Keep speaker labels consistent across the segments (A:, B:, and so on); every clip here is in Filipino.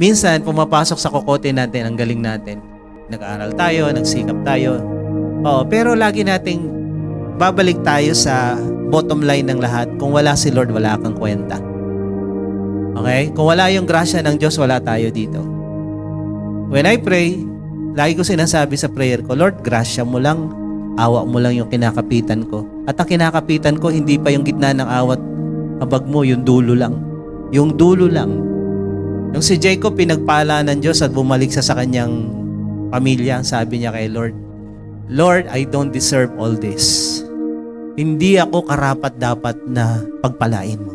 A: Minsan, pumapasok sa kokote natin, ang galing natin. Nag-aaral tayo, nagsikap tayo. Oo, pero lagi nating babalik tayo sa bottom line ng lahat. Kung wala si Lord, wala kang kwenta. Okay? Kung wala yung grasya ng Diyos, wala tayo dito. When I pray, lagi ko sinasabi sa prayer ko, Lord, grasya mo lang, awa mo lang yung kinakapitan ko. At ang kinakapitan ko, hindi pa yung gitna ng awat habag mo, yung dulo lang. Yung dulo lang. Nung si Jacob pinagpala ng Diyos at bumalik sa sa kanyang pamilya, sabi niya kay Lord, Lord, I don't deserve all this. Hindi ako karapat dapat na pagpalain mo.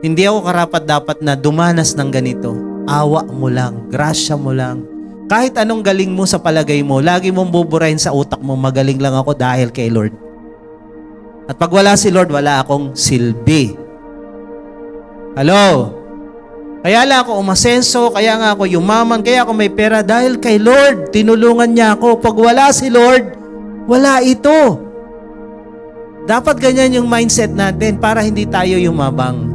A: Hindi ako karapat dapat na dumanas ng ganito. Awa mo lang, grasya mo lang. Kahit anong galing mo sa palagay mo, lagi mong buburahin sa utak mo, magaling lang ako dahil kay Lord. At pag wala si Lord, wala akong silbi. Hello? Kaya lang ako umasenso, kaya nga ako yumaman, kaya ako may pera dahil kay Lord. Tinulungan niya ako. Pag wala si Lord, wala ito. Dapat ganyan yung mindset natin para hindi tayo yumabang.